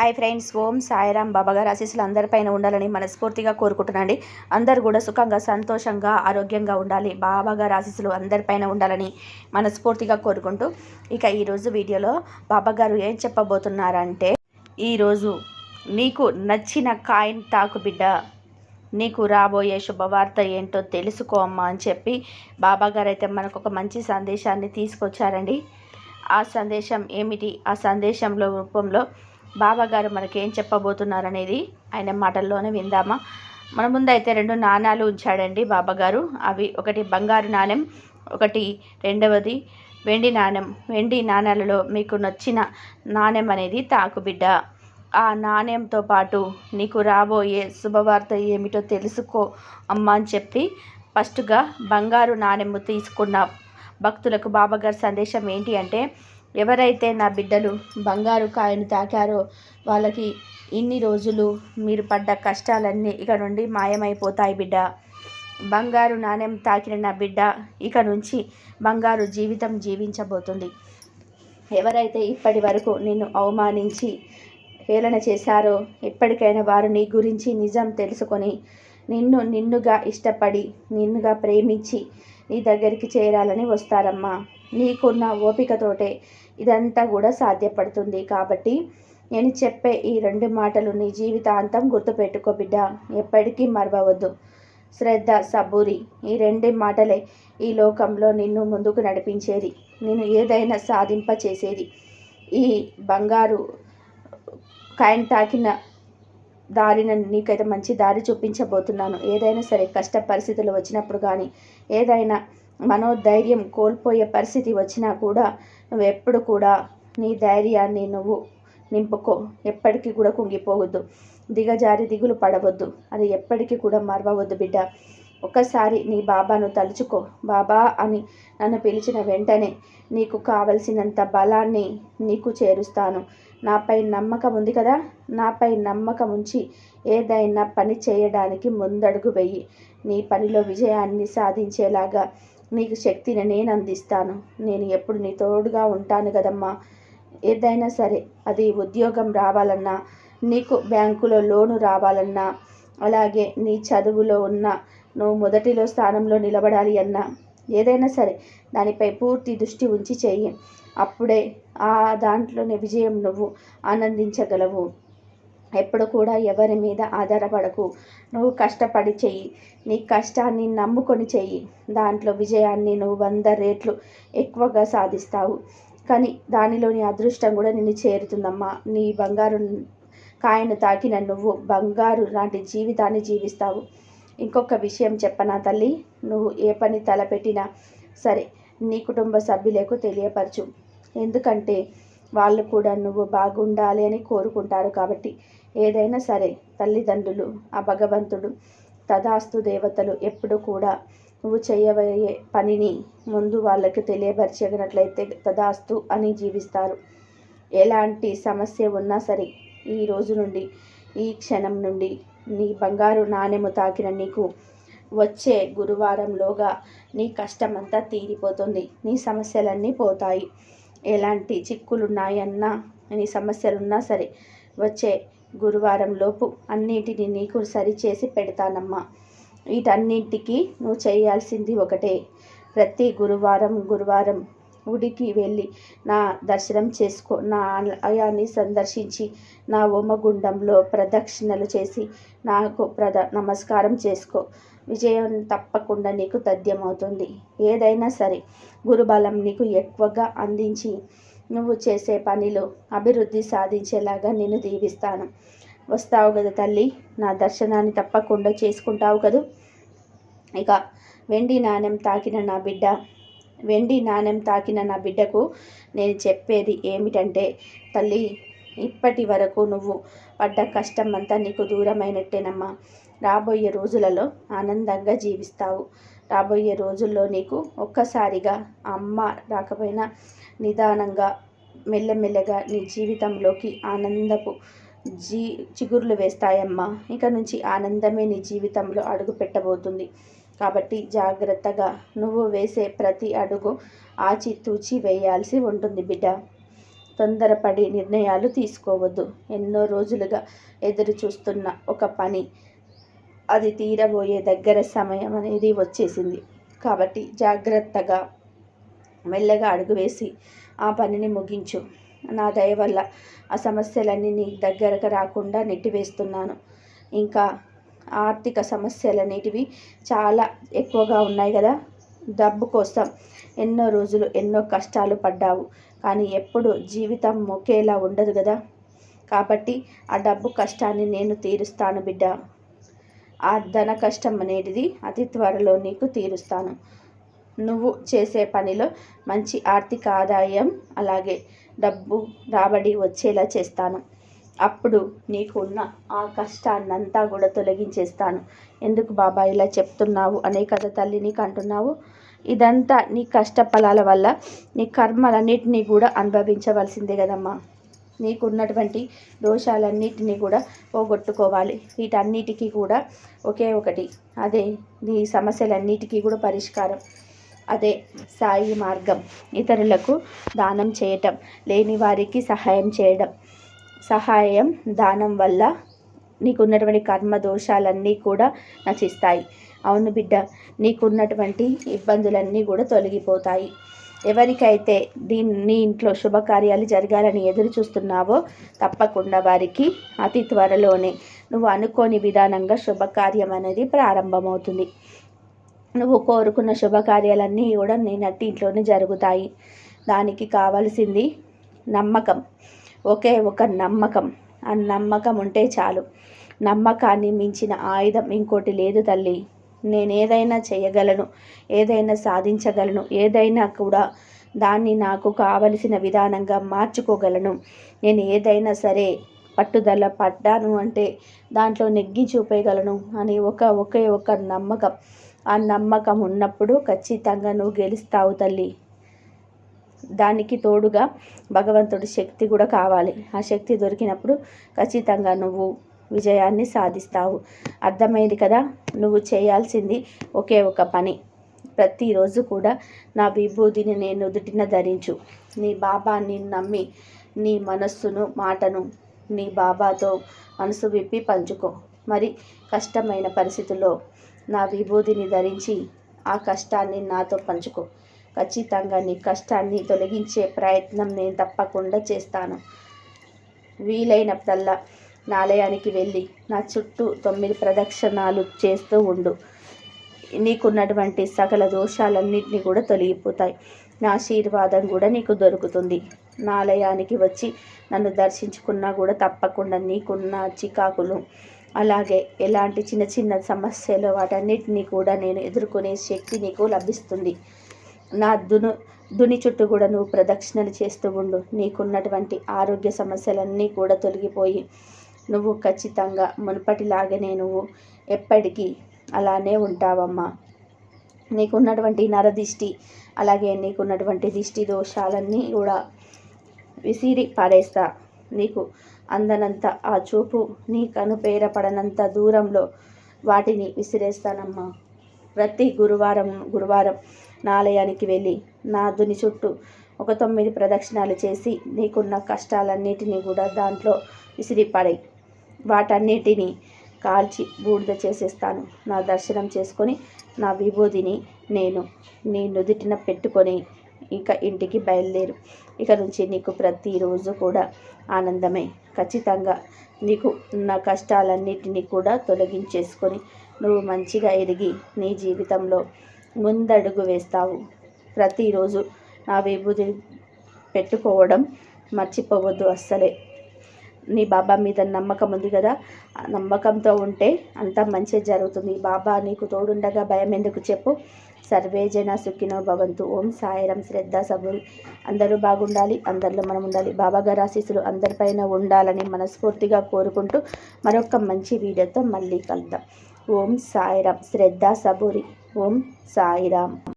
Hi friends ఓం సాయిరామ్ బాబాగారు ఆశీస్సులు అందరిపైన ఉండాలని మనస్ఫూర్తిగా కోరుకుంటున్నాండి అందరు కూడా సుఖంగా సంతోషంగా ఆరోగ్యంగా ఉండాలి. బాబాగారు ఆశీస్సులు అందరిపైన ఉండాలని మనస్ఫూర్తిగా కోరుకుంటూ ఇక ఈరోజు వీడియోలో బాబాగారు ఏం చెప్పబోతున్నారంటే ఈరోజు నీకు నచ్చిన కాయిన్ తాకు బిడ్డ నీకు రాబోయే శుభవార్త ఏంటో తెలుసుకో అమ్మా అని చెప్పి బాబాగారు అయితే మనకు ఒక మంచి సందేశాన్ని తీసుకొచ్చారండి. ఆ సందేశం ఏమిటి? ఆ సందేశంలో రూపంలో బాబాగారు మనకేం చెప్పబోతున్నారనేది ఆయన మాటల్లోనే విందామా. మన ముందైతే రెండు నాణాలు ఉంచాడండి బాబాగారు. అవి ఒకటి బంగారు నాణెం ఒకటి రెండవది వెండి నాణెం. వెండి నాణ్యాలలో మీకు నచ్చిన నాణెం అనేది తాకుబిడ్డ ఆ నాణ్యంతో పాటు నీకు రాబోయే శుభవార్త ఏమిటో తెలుసుకో అమ్మ అని చెప్పి ఫస్ట్గా బంగారు నాణ్యము తీసుకున్న భక్తులకు బాబాగారి సందేశం ఏంటి అంటే ఎవరైతే నా బిడ్డలు బంగారు కాయను తాకారో వాళ్ళకి ఇన్ని రోజులు మీరు పడ్డ కష్టాలన్నీ ఇక నుండి మాయమైపోతాయి బిడ్డ. బంగారు నాణ్యం తాకిన నా బిడ్డ ఇక నుంచి బంగారు జీవితం జీవించబోతుంది. ఎవరైతే ఇప్పటి వరకు నిన్ను అవమానించి హేళన చేశారో ఎప్పటికైనా వారు నీ గురించి నిజం తెలుసుకొని నిన్ను నిన్నుగా ఇష్టపడి నిన్నుగా ప్రేమించి నీ దగ్గరికి చేరాలని వస్తారమ్మా. నీకున్న ఓపికతోటే ఇదంతా కూడా సాధ్యపడుతుంది. కాబట్టి నేను చెప్పే ఈ రెండు మాటలు నీ జీవితాంతం గుర్తుపెట్టుకో బిడ్డ. ఎప్పటికీ మరవవద్దు. శ్రద్ధ సబూరి ఈ రెండు మాటలే ఈ లోకంలో నిన్ను ముందుకు నడిపించేది. నేను ఏదైనా సాధింప చేసేది ఈ బంగారు కాయన్ తాకిన దారిన నీకైతే మంచి దారి చూపించబోతున్నాను. ఏదైనా సరే కష్ట పరిస్థితులు వచ్చినప్పుడు కానీ ఏదైనా మనోధైర్యం కోల్పోయే పరిస్థితి వచ్చినా కూడా నువ్వు ఎప్పుడు కూడా నీ ధైర్యాన్ని నువ్వు నింపుకో. ఎప్పటికీ కూడా కుంగిపోవద్దు. దిగజారి దిగులు పడవద్దు. అది ఎప్పటికీ కూడా మరవవద్దు బిడ్డ. ఒక్కసారి నీ బాబాను తలుచుకో. బాబా అని నన్ను పిలిచిన వెంటనే నీకు కావలసినంత బలాన్ని నీకు చేరుస్తాను. నాపై నమ్మకం ఉంది కదా? నాపై నమ్మకం ఉంచి ఏదైనా పని చేయడానికి ముందడుగు వెయ్యి నీ పనిలో విజయాన్ని సాధించేలాగా నీకు శక్తిని నేను అందిస్తాను. నేను ఎప్పుడు నీ తోడుగా ఉంటాను కదమ్మా. ఏదైనా సరే అది ఉద్యోగం రావాలన్నా నీకు బ్యాంకులో లోను రావాలన్నా అలాగే నీ చదువులో ఉన్న నువ్వు మొదటిలో స్థానంలో నిలబడాలి అన్నా ఏదైనా సరే దానిపై పూర్తి దృష్టి ఉంచి చెయ్యి. అప్పుడే ఆ దాంట్లోనే విజయం నువ్వు ఆనందించగలవు. ఎప్పుడు కూడా ఎవరి మీద ఆధారపడకు. నువ్వు కష్టపడి చెయ్యి. నీ కష్టాన్ని నమ్ముకొని చెయ్యి. దాంట్లో విజయాన్ని నువ్వు వంద రేట్లు ఎక్కువగా సాధిస్తావు. కానీ దానిలోని అదృష్టం కూడా నిన్ను చేరుతుందమ్మా. నీ బంగారు కాయను తాకిన నువ్వు బంగారు లాంటి జీవితాన్ని జీవిస్తావు. ఇంకొక విషయం చెప్పనా తల్లి? నువ్వు ఏ పని తలపెట్టినా సరే నీ కుటుంబ సభ్యులకు తెలియపరచు. ఎందుకంటే వాళ్ళు కూడా నువ్వు బాగుండాలి అని కోరుకుంటారు కాబట్టి ఏదైనా సరే తల్లిదండ్రులు ఆ భగవంతుడు తదాస్తు దేవతలు ఎప్పుడు కూడా నువ్వు చేయబోయే పనిని ముందు వాళ్ళకి తెలియపరచగినట్లయితే తదాస్తు అని జీవిస్తారు. ఎలాంటి సమస్య ఉన్నా సరే ఈ రోజు నుండి ఈ క్షణం నుండి నీ బంగారు నాణెము తాకిన నీకు వచ్చే గురువారంలోగా నీ కష్టమంతా తీరిపోతుంది. నీ సమస్యలన్నీ పోతాయి. ఎలాంటి చిక్కులున్నాయన్నా నీ సమస్యలున్నా సరే వచ్చే గురువారం లోపు అన్నిటిని నీకు సరిచేసి పెడతానమ్మా. వీటన్నింటికి నువ్వు చేయాల్సింది ఒకటే. ప్రతి గురువారం గురువారం గుడికి వెళ్ళి నా దర్శనం చేసుకో నా ఆలయాన్ని సందర్శించి నా హోమగుండంలో ప్రదక్షిణలు చేసి నాకు ప్రద నమస్కారం చేసుకో. విజయం తప్పకుండా నీకు తథ్యమవుతుంది. ఏదైనా సరే గురుబలం నీకు ఎక్కువగా అందించి నువ్వు చేసే పనిలో అభివృద్ధి సాధించేలాగా నేను దీవిస్తాను. వస్తావు కదా తల్లి నా దర్శనాన్ని తప్పకుండా చేసుకుంటావు కదూ? ఇక వెండి నాణ్యం తాకిన నా బిడ్డ వెండి నాణ్యం తాకిన నా బిడ్డకు నేను చెప్పేది ఏమిటంటే తల్లి ఇప్పటి వరకు నువ్వు పడ్డ కష్టం అంతా నీకు దూరమైనట్టేనమ్మా. రాబోయే రోజులలో ఆనందంగా జీవిస్తావు. రాబోయే రోజుల్లో నీకు ఒక్కసారిగా అమ్మ రాకపోయినా నిదానంగా మెల్లమెల్లగా నీ జీవితంలోకి ఆనందపు జీ చిగుర్లు వేస్తాయమ్మా. ఇక నుంచి ఆనందమే నీ జీవితంలో అడుగు పెట్టబోతుంది. కాబట్టి జాగ్రత్తగా నువ్వు వేసే ప్రతి అడుగు ఆచితూచి వేయాల్సి ఉంటుంది బిడ్డ. తొందరపడి నిర్ణయాలు తీసుకోవద్దు. ఎన్నో రోజులుగా ఎదురు చూస్తున్న ఒక పని అది తీరబోయే దగ్గర సమయం అనేది వచ్చేసింది. కాబట్టి జాగ్రత్తగా మెల్లగా అడుగు వేసి ఆ పనిని ముగించు. నా దయ వల్ల ఆ సమస్యలన్నీ నీ దగ్గరకు రాకుండా నెట్టివేస్తున్నాను. ఇంకా ఆర్థిక సమస్యలన్నిటివి చాలా ఎక్కువగా ఉన్నాయి కదా. డబ్బు కోసం ఎన్నో రోజులు ఎన్నో కష్టాలు పడ్డావు. కానీ ఎప్పుడు జీవితం ఒకేలా ఉండదు కదా. కాబట్టి ఆ డబ్బు కష్టాన్ని నేను తీరుస్తాను బిడ్డ. ఆ ధన కష్టం అనేటిది అతి త్వరలో నీకు తీరుస్తాను. నువ్వు చేసే పనిలో మంచి ఆర్థిక ఆదాయం అలాగే డబ్బు రాబడి వచ్చేలా చేస్తాను. అప్పుడు నీకున్న ఆ కష్టాన్నంతా కూడా తొలగించేస్తాను. ఎందుకు బాబా ఇలా చెప్తున్నావు? అనే కదా తల్లి నీకు అంటున్నావు ఇదంతా నీ కష్టఫలాల వల్ల నీ కర్మలన్నిటినీ కూడా అనుభవించవలసిందే కదమ్మా. నీకున్నటువంటి దోషాలన్నిటినీ కూడా పోగొట్టుకోవాలి. వీటన్నిటికీ కూడా ఒకే ఒకటి. అదే నీ సమస్యలన్నిటికీ కూడా పరిష్కారం. అదే సాయి మార్గం. ఇతరులకు దానం చేయటం లేని వారికి సహాయం చేయడం. సహాయం దానం వల్ల నీకున్నటువంటి కర్మ దోషాలన్నీ కూడా నశిస్తాయి. అవును బిడ్డ నీకున్నటువంటి ఇబ్బందులన్నీ కూడా తొలగిపోతాయి. ఎవరికైతే దీన్ని నీ ఇంట్లో శుభకార్యాలు జరగాలని ఎదురు చూస్తున్నావో తప్పకుండా వారికి అతి త్వరలోనే నువ్వు అనుకోని విధానంగా శుభకార్యం అనేది ప్రారంభమవుతుంది. నువ్వు కోరుకున్న శుభకార్యాలన్నీ కూడా నీ నట్టింట్లోనే జరుగుతాయి. దానికి కావలసింది నమ్మకం. ఒకే ఒక నమ్మకం. ఆ నమ్మకం ఉంటే చాలు. నమ్మకాన్ని మించిన ఆయుధం ఇంకోటి లేదు తల్లి. నేను ఏదైనా చేయగలను ఏదైనా సాధించగలను ఏదైనా కూడా దాన్ని నాకు కావలసిన విధానంగా మార్చుకోగలను. నేను ఏదైనా సరే పట్టుదల పడ్డాను అంటే దాంట్లో నెగ్గి చూపేయగలను అని ఒక ఒకే ఒక నమ్మకం. ఆ నమ్మకం ఉన్నప్పుడు ఖచ్చితంగా నువ్వు గెలుస్తావు తల్లి. దానికి తోడుగా భగవంతుడి శక్తి కూడా కావాలి. ఆ శక్తి దొరికినప్పుడు ఖచ్చితంగా నువ్వు విజయాన్ని సాధిస్తావు. అర్థమైంది కదా? నువ్వు చేయాల్సింది ఒకే ఒక పని. ప్రతిరోజు కూడా నా విభూతిని నేను నుదుటిన ధరించు. నీ బాబాని నమ్మి నీ మనస్సును మాటను నీ బాబాతో మనసు విప్పి పంచుకో. మరి కష్టమైన పరిస్థితుల్లో నా విభూతిని ధరించి ఆ కష్టాన్ని నాతో పంచుకో. ఖచ్చితంగా నీ కష్టాన్ని తొలగించే ప్రయత్నం నేను తప్పకుండా చేస్తాను. వీలైనప్పుడల్లా నాలయానికి వెళ్ళి నా చుట్టూ తొమ్మిది ప్రదక్షిణాలు చేస్తూ ఉండు. నీకున్నటువంటి సకల దోషాలన్నింటినీ కూడా తొలగిపోతాయి. నా ఆశీర్వాదం కూడా నీకు దొరుకుతుంది. నాలయానికి వచ్చి నన్ను దర్శించుకున్నా కూడా తప్పకుండా నీకున్న చికాకులు అలాగే ఎలాంటి చిన్న చిన్న సమస్యలు వాటన్నిటిని కూడా నేను ఎదుర్కొనే శక్తి నీకు లభిస్తుంది. నా దును దుని చుట్టూ కూడా నువ్వు ప్రదక్షిణలు చేస్తూ ఉండు. నీకున్నటువంటి ఆరోగ్య సమస్యలన్నీ కూడా తొలగిపోయి నువ్వు ఖచ్చితంగా మునుపటిలాగనే నువ్వు ఎప్పటికీ అలానే ఉంటావమ్మా. నీకున్నటువంటి నరదిష్టి అలాగే నీకున్నటువంటి దిష్టి దోషాలన్నీ కూడా విసిరి పారేస్తా. నీకు అందనంత ఆ చూపు నీ కనుపేర పడనంత దూరంలో వాటిని విసిరేస్తానమ్మా. ప్రతి గురువారం గురువారం నాలయానికి వెళ్ళి నా దుని చుట్టూ ఒక తొమ్మిది ప్రదక్షిణాలు చేసి నీకున్న కష్టాలన్నిటినీ కూడా దాంట్లో విసిరిపడే వాటన్నిటినీ కాల్చి బూడిద చేసేస్తాను. నా దర్శనం చేసుకొని నా విభూతిని నేను నీ నుదుటిన పెట్టుకొని ఇక ఇంటికి బయలుదేరు. ఇక నుంచి నీకు ప్రతిరోజు కూడా ఆనందమే. ఖచ్చితంగా నీకు నా కష్టాలన్నిటినీ కూడా తొలగించేసుకొని నువ్వు మంచిగా ఎదిగి నీ జీవితంలో ముందడుగు వేస్తావు. ప్రతిరోజు నా విభూతిని పెట్టుకోవడం మర్చిపోవద్దు అస్సలే. నీ బాబా మీద నమ్మకం ఉంది కదా? ఆ నమ్మకంతో ఉంటే అంతా మంచి జరుగుతుంది. బాబా నీకు తోడుండగా భయం ఎందుకు చెప్పు? సర్వే జన సుఖినో భవంతు. ఓం సాయరం శ్రద్ధ సబురి అందరూ బాగుండాలి అందరిలో మనం ఉండాలి. బాబా గారు ఆశీస్సులు అందరిపైన ఉండాలని మనస్ఫూర్తిగా కోరుకుంటూ మరొక మంచి వీడియోతో మళ్ళీ కలుద్దాం. ఓం సాయిరాం శ్రద్ధ సబురి ఓం సాయిరాం.